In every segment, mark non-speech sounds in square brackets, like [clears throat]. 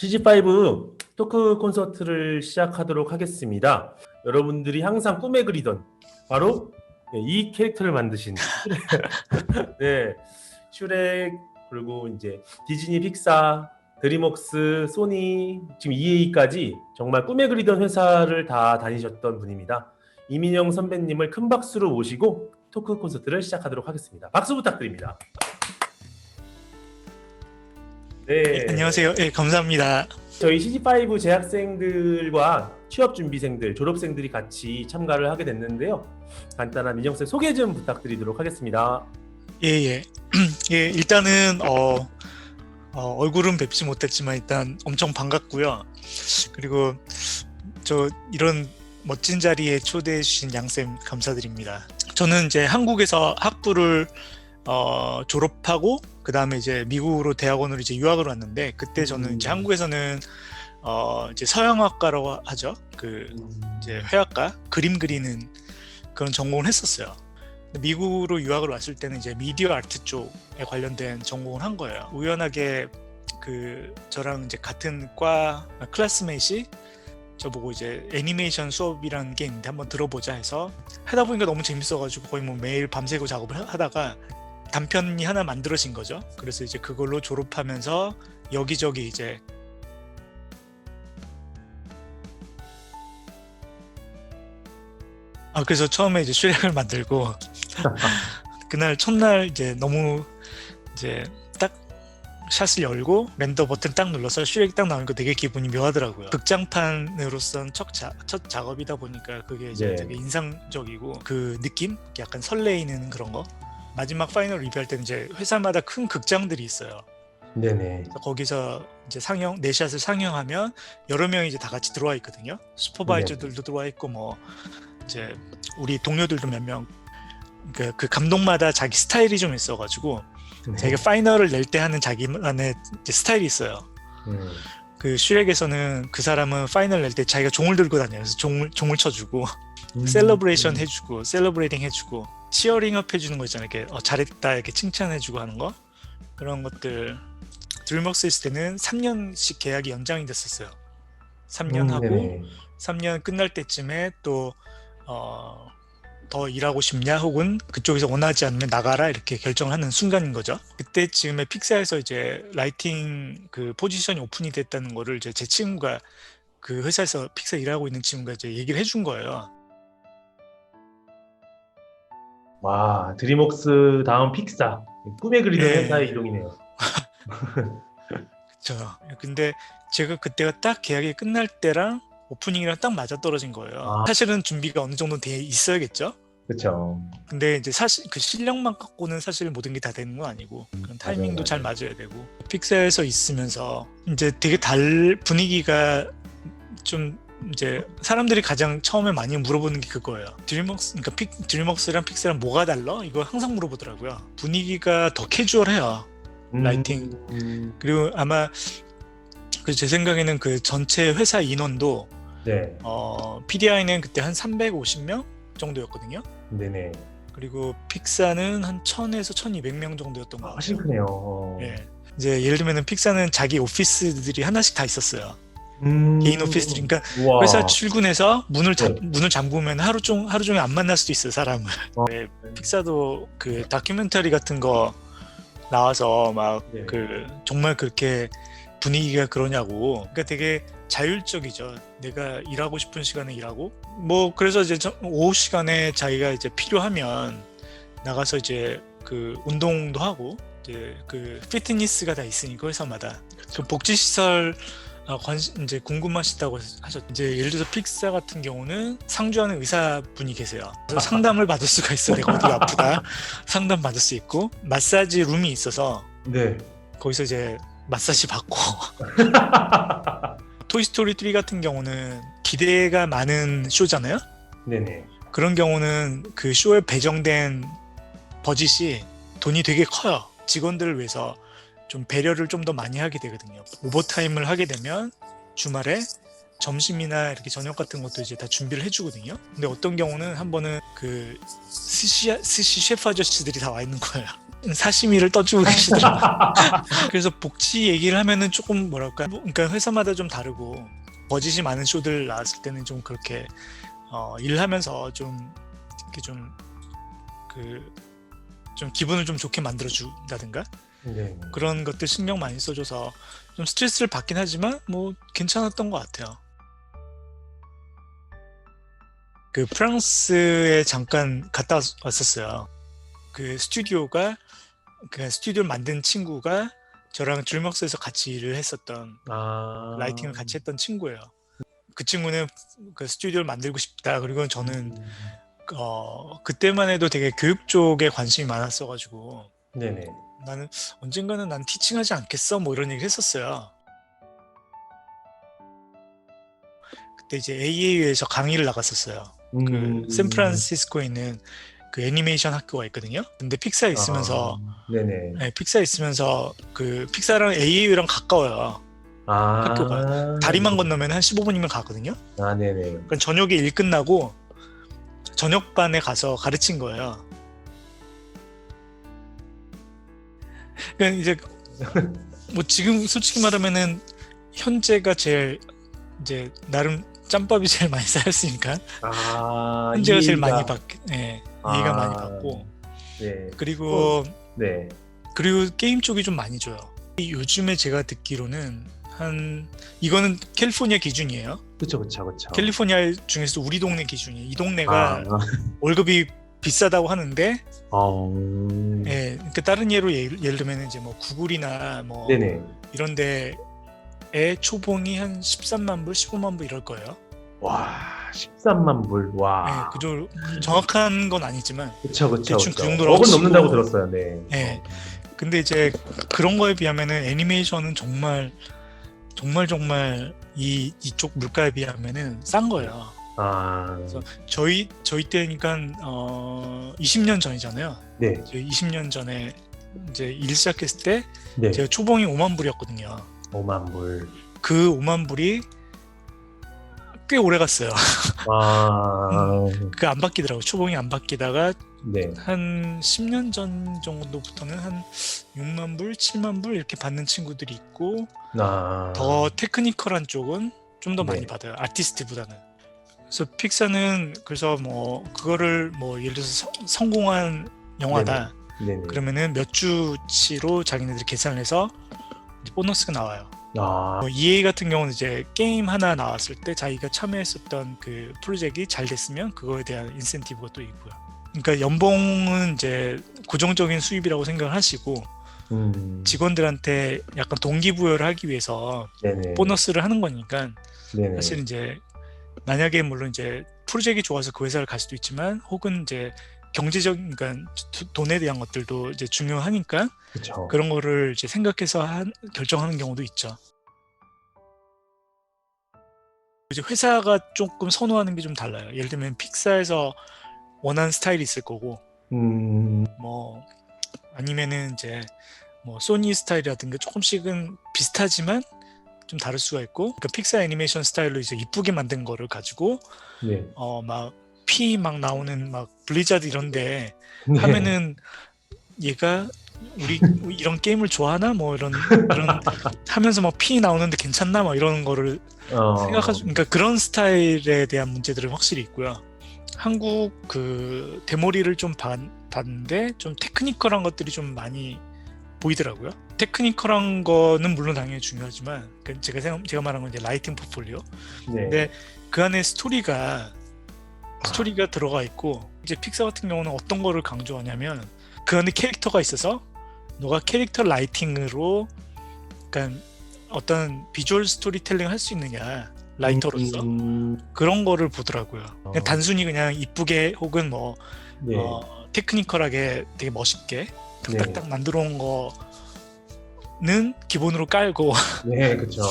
CG5 토크 콘서트를 시작하도록 하겠습니다. 여러분들이 항상 꿈에 그리던 바로 이 캐릭터를 만드신. [laughs] 네, 슈렉 그리고 이제 디즈니 픽사 드림웍스, 소니, 지금 EA까지 정말 꿈에 그리던 회사를 다 다니셨던 분입니다. 이민영 선배님을 큰 박수로 모시고 토크 콘서트를 시작하도록 하겠습니다. 박수 부탁드립니다. 네, 안녕하세요. 예, 감사합니다. 저희 CG5 재학생들과 취업 준비생들, 졸업생들이 같이 참가를 하게 됐는데요. 간단한 민영쌤 소개 좀 부탁드리도록 하겠습니다. 예, 예. [clears throat] 예, 일단은 어, 어, 얼굴은 뵙지 못했지만 일단 엄청 반갑고요. 그리고 저 이런 멋진 자리에 초대해 주신 양쌤 감사드립니다. 저는 이제 한국에서 학부를 어, 졸업하고 그 다음에 이제 미국으로 대학원으로 이제 유학을 왔는데 그때 저는 이제 음. 한국에서는 어, 이제 서양학과라고 하죠. 그 이제 회화과 그림 그리는 그런 전공을 했었어요. 미국으로 유학을 왔을 때는 이제 미디어 아트 쪽에 관련된 전공을 한 거예요. 우연하게 그 저랑 이제 같은 과 클래스메이시 저보고 이제 애니메이션 수업이라는 게 있는데 한번 들어보자 해서 하다 보니까 너무 재밌어가지고 거의 뭐 매일 밤새고 작업을 하- 하다가 단편이 하나 만들어진 거죠. 그래서 이제 그걸로 졸업하면서 여기저기 이제 아 그래서 처음에 이제 슈렉을 만들고 [laughs] 그날 첫날 이제 너무 이제 딱 샷을 열고 렌더 버튼 딱 눌러서 슈렉이 딱 나오니까 되게 기분이 묘하더라고요. 극장판으로선 첫, 자- 첫 작업이다 보니까 그게 이제 네. 되게 인상적이고 그 느낌 약간 설레이는 그런 거 마지막 파이널 리뷰할 때는 이제 회사마다 큰 극장들이 있어요. 네네. 거기서 이제 상영 네 샷을 상영하면 여러 명이 이제 다 같이 들어와 있거든요. 슈퍼바이저들도 들어와 있고 뭐 이제 우리 동료들도 몇 명. 그, 그 감독마다 자기 스타일이 좀 있어가지고 자기가 파이널을 낼 때 하는 자기만의 스타일이 있어요. 음. 그 슈렉에서는 그 사람은 파이널 낼 때 자기가 종을 들고 다녀요. 그래서 종을 종을 쳐주고 음. 셀러브레이션 해주고 셀러브레이팅 해주고 치어링업 해주는 거 있잖아요. 이렇게 어, 잘했다 이렇게 칭찬해주고 하는 거 그런 것들 드림웍스 있을 때는 3년씩 계약이 연장이 됐었어요. 3년 음, 하고 네네. 3년 끝날 때쯤에 또 어, 더 일하고 싶냐 혹은 그쪽에서 원하지 않으면 나가라 이렇게 결정을 하는 순간인 거죠. 그때쯤에 픽사에서 이제 라이팅 그 포지션이 오픈이 됐다는 거를 이제 제 친구가 그 회사에서 픽사 일하고 있는 친구가 이제 얘기를 해준 거예요. 와 드림웍스 다음 픽사 꿈에 그리던 네. 회사의 이름이네요. [laughs] 그렇죠. 근데 제가 그때가 딱 계약이 끝날 때랑 오프닝이랑 딱 맞아 떨어진 거예요. 아. 사실은 준비가 어느 정도 돼 있어야겠죠. 그렇죠. 근데 이제 사실 그 실력만 갖고는 사실 모든 게 다 되는 건 아니고 그런 타이밍도 맞아요, 잘. 맞아야 되고 픽사에서 있으면서 이제 되게 달 분위기가 좀 이제 사람들이 가장 처음에 많이 물어보는 게 그거예요. 드림웍스 그러니까 픽, 드림웍스랑 픽사랑 뭐가 달라? 이거 항상 물어보더라고요. 분위기가 더 캐주얼해요. 라이팅. 음, 그리고 아마 그 제 생각에는 그 전체 회사 인원도 네. 어, PDI는 그때 한 350명 정도였거든요. 네네. 그리고 픽사는 한 1000에서 1200명 정도였던 것 아, 같아요. 훨씬 크네요. 어. 예. 이제 예를 들면은 픽사는 자기 오피스들이 하나씩 다 있었어요. 음, 개인 오피스들. 그러니까 우와. 회사 출근해서 문을 잠, 네. 문을 잠그면 하루 종 하루 종일 안 만날 수도 있어요, 사람을. 어. 네, 픽사도 그 다큐멘터리 같은 거 나와서 막 네. 그 정말 그렇게 분위기가 그러냐고. 그러니까 되게 자율적이죠. 내가 일하고 싶은 시간에 일하고 뭐 그래서 이제 저- 오후 시간에 자기가 이제 필요하면 나가서 이제 그 운동도 하고 이제 그 피트니스가 다 있으니까 회사마다 그 복지 시설 아, 관심 이제 궁금하시다고 하셨. 이제 예를 들어서 픽사 같은 경우는 상주하는 의사 분이 계세요. 그래서 상담을 받을 수가 있어. 내가 어디가 아프다. [laughs] 상담 받을 수 있고 마사지 룸이 있어서 네. 거기서 이제 마사지 받고 [laughs] 토이스토리 3 같은 경우는 기대가 많은 쇼잖아요. 네네. 그런 경우는 그 쇼에 배정된 버짓이 돈이 되게 커요. 직원들을 위해서 좀 배려를 좀 더 많이 하게 되거든요. 오버타임을 하게 되면 주말에 점심이나 이렇게 저녁 같은 것도 이제 다 준비를 해주거든요. 근데 어떤 경우는 한 번은 그 스시 스시 셰프 아저씨들이 다 와 있는 거예요. [laughs] 사시미를 떠주고 계시더라고요. [laughs] 그래서 복지 얘기를 하면은 조금 뭐랄까, 뭐, 그러니까 회사마다 좀 다르고 버짓이 많은 쇼들 나왔을 때는 좀 그렇게 어, 일하면서 좀 이렇게 좀 그 좀 기분을 좀 좋게 만들어 준다든가 네. 그런 것들 신경 많이 써줘서 좀 스트레스를 받긴 하지만 뭐 괜찮았던 것 같아요. 그 프랑스에 잠깐 갔다 왔- 왔었어요. 그 스튜디오가 그 스튜디오를 만든 친구가 저랑 줄먹스에서 같이 일을 했었던 아. 라이팅을 같이 했던 친구예요. 그 친구는 그 스튜디오를 만들고 싶다. 그리고 저는 어 그때만 해도 되게 교육 쪽에 관심이 많았어가지고 네네. 나는 언젠가는 난 티칭하지 않겠어 뭐 이런 얘기 했었어요. 그때 이제 AAU에서 강의를 나갔었어요. 그 음. 샌프란시스코에 있는 그 애니메이션 학교가 있거든요. 근데 픽사에 있으면서 아, 네네. 네, 픽사에 있으면서 그 픽사랑 AAU랑 가까워요. 아. 학교가 다리만 건너면 한 15분이면 가거든요. 아, 네네. 그러니까 저녁에 일 끝나고 저녁반에 가서 가르친 거예요. 그러니까 이제 뭐 지금 솔직히 말하면은 현재가 제일 이제 나름 짬밥이 제일 많이 [laughs] 쌓였으니까 아. 현재가 제일 이해가- 많이 받, 예, 이해가 아. 많이 받고 네. 그리고 네. 그리고 게임 쪽이 좀 많이 줘요. 요즘에 제가 듣기로는 한 이거는 캘리포니아 기준이에요. 그쵸, 그쵸, 그쵸. 캘리포니아 중에서도 우리 동네 기준이에요. 이 동네가 아. 월급이 비싸다고 하는데 어. 예, 그러니까 다른 예로 예를, 예를 들면 이제 뭐 구글이나 뭐 네네. 이런 데에 초봉이 한 13만 불, 15만 불 이럴 거예요. 와, 13만 불. 와. 예, 그저 정확한 건 아니지만 그쵸, 그쵸. 대충 그쵸. 그 정도라고 억은 치고- 넘는다고 들었어요. 네. 예. 근데 이제 그런 거에 비하면은 애니메이션은 정말 정말 정말 이 이쪽 물가에 비하면은 싼 거예요. 아. 그래서 저희 저희 때니까 어 20년 전이잖아요. 네. 저희 20년 전에 이제 일 시작했을 때 네. 제가 초봉이 5만 불이었거든요. 5만 불. 그 5만 불이 꽤 오래 갔어요. 아. [laughs] 그안 바뀌더라고. 초봉이 안 바뀌다가 네. 한 10년 전 정도부터는 한 6만 불, 7만 불 이렇게 받는 친구들이 있고 아. 더 테크니컬한 쪽은 좀더 많이 네. 받아요. 아티스트보다는. 그래서 픽사는 그래서 뭐 그거를 뭐 예를 들어서 성- 성공한 영화다. 네네. 그러면은 몇 주치로 자기네들이 계산을 해서 이제 보너스가 나와요. 아. 뭐 EA 같은 경우는 이제 게임 하나 나왔을 때 자기가 참여했었던 그 프로젝트가 잘 됐으면 그거에 대한 인센티브가 또 있고요. 그러니까 연봉은 이제 고정적인 수입이라고 생각을 하시고 음. 직원들한테 약간 동기부여를 하기 위해서 네네. 보너스를 하는 거니까 네네. 사실 이제 만약에 물론 이제 프로젝트가 좋아서 그 회사를 갈 수도 있지만 혹은 이제 경제적인 그러니까 도- 돈에 대한 것들도 이제 중요하니까 그쵸. 그런 거를 이제 생각해서 한, 결정하는 경우도 있죠. 이제 회사가 조금 선호하는 게 좀 달라요. 예를 들면 픽사에서 원하는 스타일이 있을 거고, 음. 뭐 아니면은 이제 뭐 소니 스타일이라든가 조금씩은 비슷하지만 좀 다를 수가 있고, 그러니까 픽사 애니메이션 스타일로 이제 이쁘게 만든 거를 가지고 네. 어막 피 막 나오는 막 블리자드 이런데 네. 하면은 얘가 우리 이런 게임을 좋아하나 뭐 이런 그런 하면서 막 피 나오는데 괜찮나 뭐 이런 거를 어. 생각하죠. 그러니까 그런 스타일에 대한 문제들은 확실히 있고요. 한국 그 데모리를 좀 봤, 봤는데 좀 테크니컬한 것들이 좀 많이 보이더라고요. 테크니컬한 거는 물론 당연히 중요하지만 그 제가 생각 제가 말한 건 이제 라이팅 포폴리오. 네. 근데 그 안에 스토리가 스토리가 들어가 있고 이제 픽사 같은 경우는 어떤 거를 강조하냐면 그 안에 캐릭터가 있어서 너가 캐릭터 라이팅으로 그러니까 어떤 비주얼 스토리텔링 할 수 있느냐 라이터로서 음. 그런 거를 보더라고요. 그냥 어. 단순히 그냥 이쁘게 혹은 뭐 네. 어, 테크니컬하게 되게 멋있게 네. 딱딱딱 만들어 온 거 는 기본으로 깔고 [laughs] 네, 그쵸.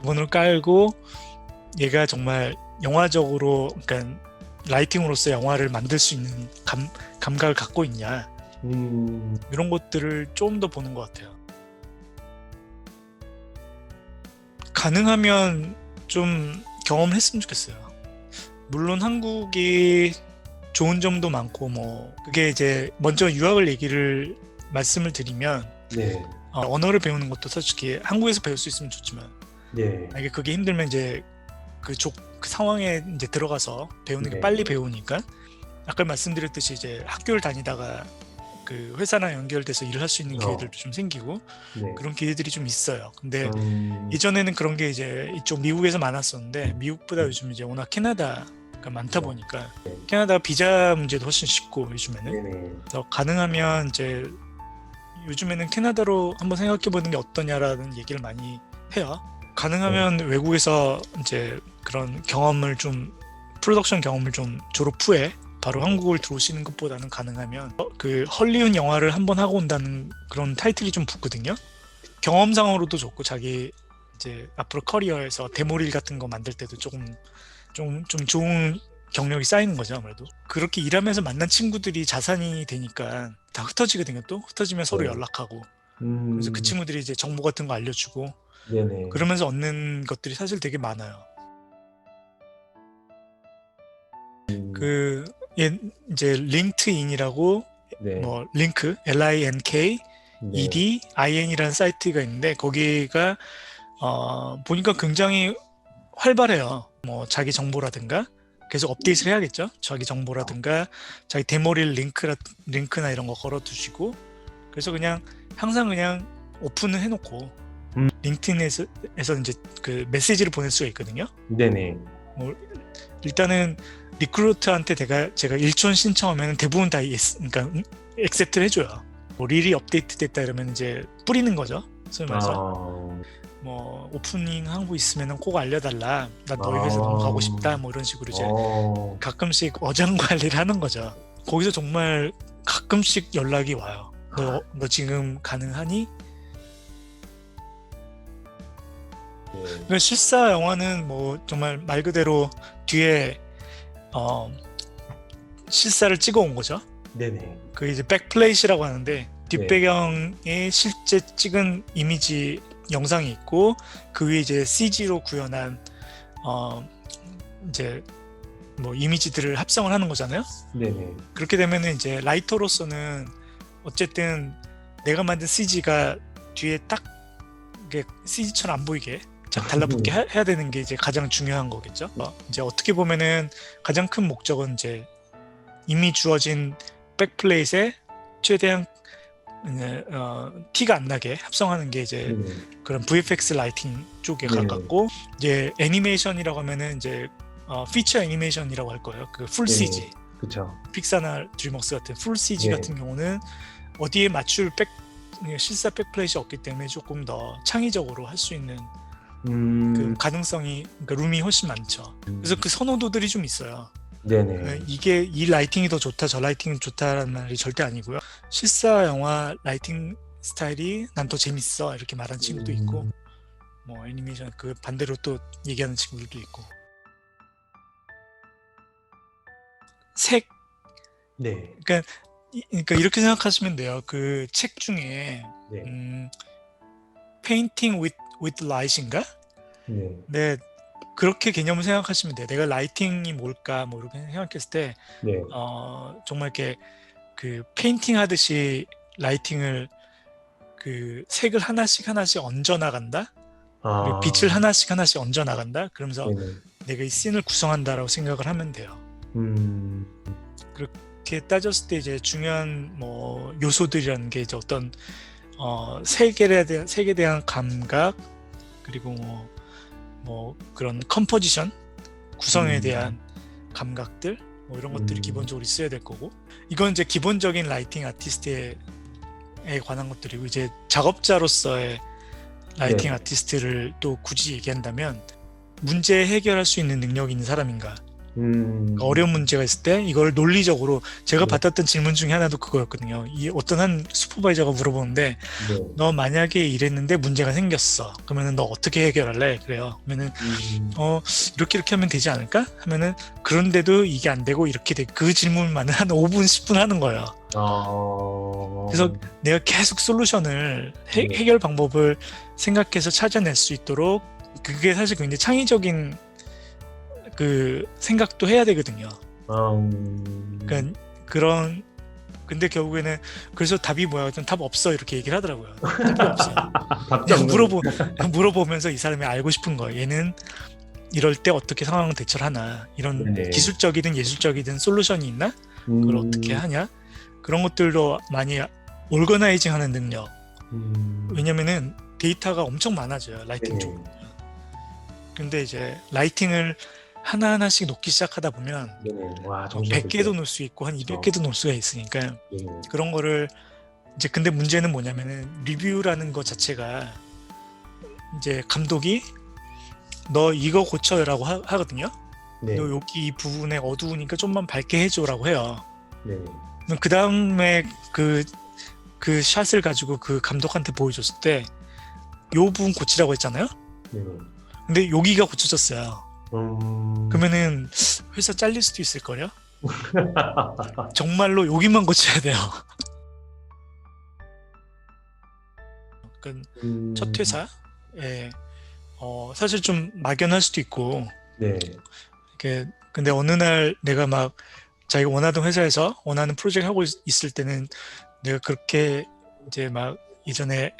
기본으로 깔고 얘가 정말 영화적으로 그러니까 라이팅으로서 영화를 만들 수 있는 감, 감각을 갖고 있냐 음. 이런 것들을 좀 더 보는 것 같아요. 가능하면 좀 경험을 했으면 좋겠어요. 물론 한국이 좋은 점도 많고 뭐 그게 이제 먼저 유학을 얘기를 말씀을 드리면 네. 어, 언어를 배우는 것도 솔직히 한국에서 배울 수 있으면 좋지만 네. 만약에 그게 힘들면 이제 그, 족, 그 상황에 이제 들어가서 배우는 게 네. 빨리 배우니까 아까 말씀드렸듯이 이제 학교를 다니다가 그 회사랑 연결돼서 일을 할 수 있는 어. 기회들도 좀 생기고 네. 그런 기회들이 좀 있어요. 근데 음, 이전에는 그런 게 이제 이쪽 미국에서 많았었는데 미국보다 네. 요즘 이제 워낙 캐나다가 많다 네. 보니까 네. 캐나다 비자 문제도 훨씬 쉽고 요즘에는. 그래서 가능하면 이제 요즘에는 캐나다로 한번 생각해 보는 게 어떠냐라는 얘기를 많이 해요. 가능하면 네. 외국에서 이제 그런 경험을 좀 프로덕션 경험을 좀 졸업 후에 바로 한국을 들어오시는 것보다는 가능하면 어, 그 헐리우드 영화를 한번 하고 온다는 그런 타이틀이 좀 붙거든요. 경험상으로도 좋고 자기 이제 앞으로 커리어에서 데모릴 같은 거 만들 때도 조금 좀, 좀 좋은 경력이 쌓이는 거죠 아무래도 그렇게 일하면서 만난 친구들이 자산이 되니까 다 흩어지거든요 또 흩어지면 서로 네. 연락하고 음, 그래서 그 친구들이 이제 정보 같은 거 알려주고 네네. 그러면서 얻는 것들이 사실 되게 많아요 음, 그 예, 이제 링크인이라고 네. 뭐 링크 L I N K 네. ED IN이라는 사이트가 있는데 거기가 어, 보니까 굉장히 활발해요. 뭐 자기 정보라든가 계속 업데이트를 해야겠죠. 자기 정보라든가 자기 데모릴 링크라 링크나 이런 거 걸어 두시고 그래서 그냥 항상 그냥 오픈을 해놓고 음. 링크인에서 에서 이제 그 메시지를 보낼 수가 있거든요. 네네. 일단은 리크루터한테 제가 제가 일촌 신청하면 대부분 다 예스, 그러니까 액셉트를 해줘요. 뭐 릴이 업데이트 됐다 이러면 이제 뿌리는 거죠. 소위 말해서 아, 뭐 오프닝 하고 있으면 꼭 알려달라. 나 너희 회사 아. 너무 가고 싶다. 뭐 이런 식으로 이제 어, 가끔씩 어장 [laughs] 관리를 하는 거죠. 거기서 정말 가끔씩 연락이 와요. 너, 너 지금 가능하니? 네. 그러니까 실사 영화는 뭐 정말 말 그대로 뒤에 어, 실사를 찍어 온 거죠. 네네. 그 이제 백플레이시라고 하는데 뒷배경에 실제 찍은 이미지 영상이 있고 그 위에 이제 CG로 구현한 어 이제 뭐 이미지들을 합성을 하는 거잖아요. 네네. 그렇게 되면은 이제 라이터로서는 어쨌든 내가 만든 CG가 뒤에 딱 CG처럼 안 보이게 잘 달라붙게 하- 해야 되는 게 이제 가장 중요한 거겠죠. 어, 이제 어떻게 보면은 가장 큰 목적은 이제 이미 주어진 백플레이트에 최대한 이제, 어, 티가 안 나게 합성하는 게 이제 네네. 그런 VFX 라이팅 쪽에 네. 가깝고 이제 애니메이션이라고 하면은 이제 어, 피처 애니메이션이라고 할 거예요. 그풀 네. CG. 그쵸. 픽사나 드림웍스 같은 풀 CG 네. 같은 경우는 어디에 맞출 백 실사 백플레이시 없기 때문에 조금 더 창의적으로 할 수 있는 음. 그 가능성이 그러니까 룸이 훨씬 많죠. 그래서 그 선호도들이 좀 있어요. 네네. 네, 이게 이 라이팅이 더 좋다, 저 라이팅이 좋다라는 말이 절대 아니고요. 실사 영화 라이팅 스타일이 난 더 재밌어 이렇게 말하는 친구도 있고, 음. 뭐 애니메이션 그 반대로 또 얘기하는 친구들도 있고. 색 네. 이- 그러니까 이렇게 생각하시면 돼요. 그 책 중에 네. 음, Painting with with Light인가? 네. 네, 그렇게 개념을 생각하시면 돼요. 내가 라이팅이 뭘까 뭐 이렇게 생각했을 때 네. 어, 정말 이렇게 그 페인팅 하듯이 라이팅을 그 색을 하나씩 하나씩 얹어 나간다. 아. 빛을 하나씩 하나씩 얹어 나간다. 그러면서 네네. 내가 이 씬을 구성한다라고 생각을 하면 돼요. 음. 이렇게 따졌을 때 이제 중요한 뭐 요소들이라는 게 이제 어떤 어 색에 대한 색에 대한 감각 그리고 뭐, 뭐 그런 컴포지션 구성에 음. 대한 감각들 뭐 이런 것들이 음. 기본적으로 있어야 될 거고 이건 이제 기본적인 라이팅 아티스트에 에 관한 것들이고 이제 작업자로서의 라이팅 네. 아티스트를 또 굳이 얘기한다면 문제 해결할 수 있는 능력이 있는 사람인가 음. 그러니까 어려운 문제가 있을 때 이걸 논리적으로 제가 네. 받았던 질문 중에 하나도 그거였거든요. 이 어떤 한 슈퍼바이저가 물어보는데 네. 너 만약에 이랬는데 문제가 생겼어. 그러면은 너 어떻게 해결할래? 그래요. 그러면은 음. 어 이렇게 이렇게 하면 되지 않을까? 하면은 그런데도 이게 안 되고 이렇게 돼. 그 질문만은 한 5분 10분 하는 거예요. 아. 그래서 내가 계속 솔루션을 해, 네. 해결 방법을 생각해서 찾아낼 수 있도록 그게 사실 굉장히 창의적인 그 생각도 해야 되거든요. 아, 음. 그러니까 그런 근데 결국에는 그래서 답이 뭐야? 그랬더니 답 없어 이렇게 얘기를 하더라고요. 답이 없어. [laughs] 물어보 물어보면서 이 사람이 알고 싶은 거예요. 얘는 이럴 때 어떻게 상황 대처를 하나 이런 네네. 기술적이든 예술적이든 솔루션이 있나 그걸 음, 어떻게 하냐 그런 것들도 많이 올거나이징 하는 능력 음, 왜냐면은 데이터가 엄청 많아져요 라이팅 네네. 쪽으로 근데 이제 라이팅을 하나하나씩 놓기 시작하다 보면 네네. 와, 뭐 정신 100개도 놓을 수 있고 한 200개도 놓을 수가 있으니까 네. 그런 거를 이제 근데 문제는 뭐냐면은 리뷰라는 것 자체가 이제 감독이 너 이거 고쳐요라고 하, 하거든요. 네. 너 여기 이 부분에 어두우니까 좀만 밝게 해줘라고 해요. 네. 그 다음에 그, 그 샷을 가지고 그 감독한테 보여줬을 때, 요 부분 고치라고 했잖아요? 네. 근데 여기가 고쳐졌어요. 음, 그러면은 회사 잘릴 수도 있을걸요? [laughs] 정말로 여기만 고쳐야 돼요. [laughs] 그러니까 음, 첫 회사에, 어, 사실 좀 막연할 수도 있고, 네. 이렇게 근데 어느 날 내가 막 자기가 원하던 회사에서 원하는 프로젝트 하고 있- 있을 때는 내가 그렇게 이제 막 이전에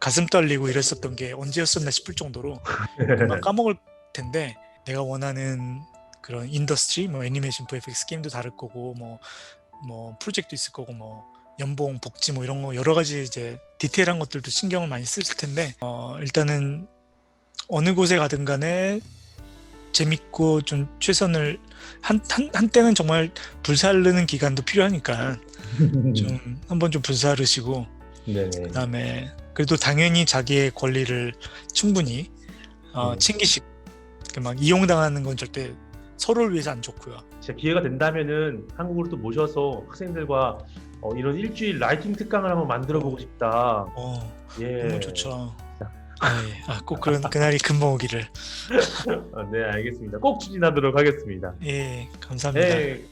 가슴 떨리고 이랬었던 게 언제였었나 싶을 정도로 [laughs] 금방 까먹을 텐데 내가 원하는 그런 인더스트리 뭐 애니메이션 VFX 게임도 다를 거고 뭐 뭐 프로젝트도 있을 거고 뭐 연봉 복지 뭐 이런 거 여러 가지 이제 디테일한 것들도 신경을 많이 쓸 텐데 어 일단은 어느 곳에 가든 간에 재밌고 좀 최선을 한, 한, 한때는 정말 불사르는 기간도 필요하니까 [laughs] 좀 한번 좀 불사르시고 네네. 그다음에 그래도 당연히 자기의 권리를 충분히 어, 음. 챙기시고 이렇게 막 이용당하는 건 절대 서로를 위해서 안 좋고요. 진짜 기회가 된다면은 한국으로 또 모셔서 학생들과 어, 이런 일주일 라이팅 특강을 한번 만들어 보고 싶다. 어, 예. 너무 좋죠. 아, 예. 아, 꼭 그런 그날이 금방 오기를. 아, [laughs] 네, 알겠습니다. 꼭 추진하도록 하겠습니다. 예, 감사합니다. 네,